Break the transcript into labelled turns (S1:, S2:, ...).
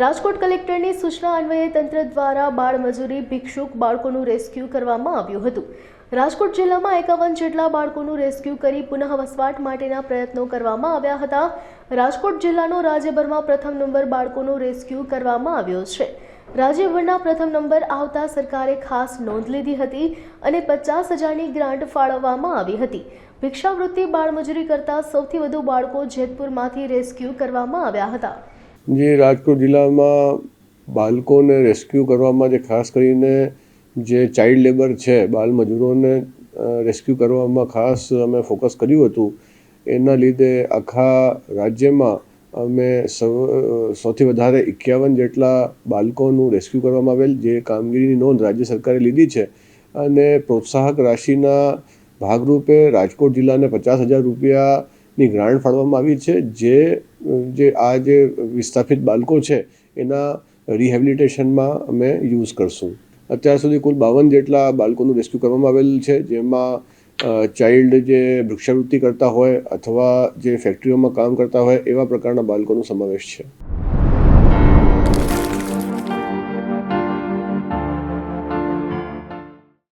S1: રાજકોટ કલેક્ટરની સૂચના અન્વયે તંત્ર દ્વારા બાળમજૂરી, ભિક્ષુક બાળકોનું રેસ્ક્યુ કરવામાં આવ્યું હતું. રાજકોટ જિલ્લામાં એકાવન જેટલા બાળકોનું રેસ્ક્યુ કરી પુનઃ વસવાટ માટેના પ્રયત્નો કરવામાં આવ્યા હતા. રાજકોટ જિલ્લાનો રાજ્યભરમાં પ્રથમ નંબર બાળકોનો રેસ્ક્યુ કરવામાં આવ્યો છે. રાજ્યભરના પ્રથમ નંબર આવતા સરકારે ખાસ નોંધ લીધી હતી અને પચાસ હજારની ગ્રાન્ટ ફાળવવામાં આવી હતી. ભિક્ષાવૃત્તિ બાળમજૂરી કરતા સૌથી વધુ બાળકો જેતપુરમાંથી રેસ્ક્યુ કરવામાં આવ્યા હતા.
S2: જે રાજકોટ જિલ્લામાં બાળકોને રેસ્ક્યુ કરવામાં જે ખાસ કરીને જે ચાઇલ્ડ લેબર છે બાળ મજૂરોને રેસ્ક્યુ કરવામાં ખાસ અમે ફોકસ કર્યું હતું. એના લીધે આખા રાજ્યમાં અમે સૌથી વધારે એકાવન જેટલા બાળકોનું રેસ્ક્યુ કરવામાં આવેલ, જે કામગીરીની નોંધ રાજ્ય સરકારે લીધી છે. અને પ્રોત્સાહક રાશિના ભાગરૂપે રાજકોટ જિલ્લાને પચાસ હજાર રૂપિયાની ગ્રાન્ટ ફાળવવામાં આવી છે. જે જે આ જે વિસ્થાપિત બાળકો છે, એના રિહેબિલિટેશનમાં અમે યુઝ કરશું. અત્યાર સુધી કુલ બાવન જેટલા બાળકોનું રેસ્ક્યુ કરવામાં આવેલ છે, જેમાં ચાઇલ્ડ જે વૃક્ષાવૃત્તિ કરતા હોય અથવા જે ફેક્ટરીઓમાં કામ કરતા હોય, એવા પ્રકારના બાળકોનો સમાવેશ છે.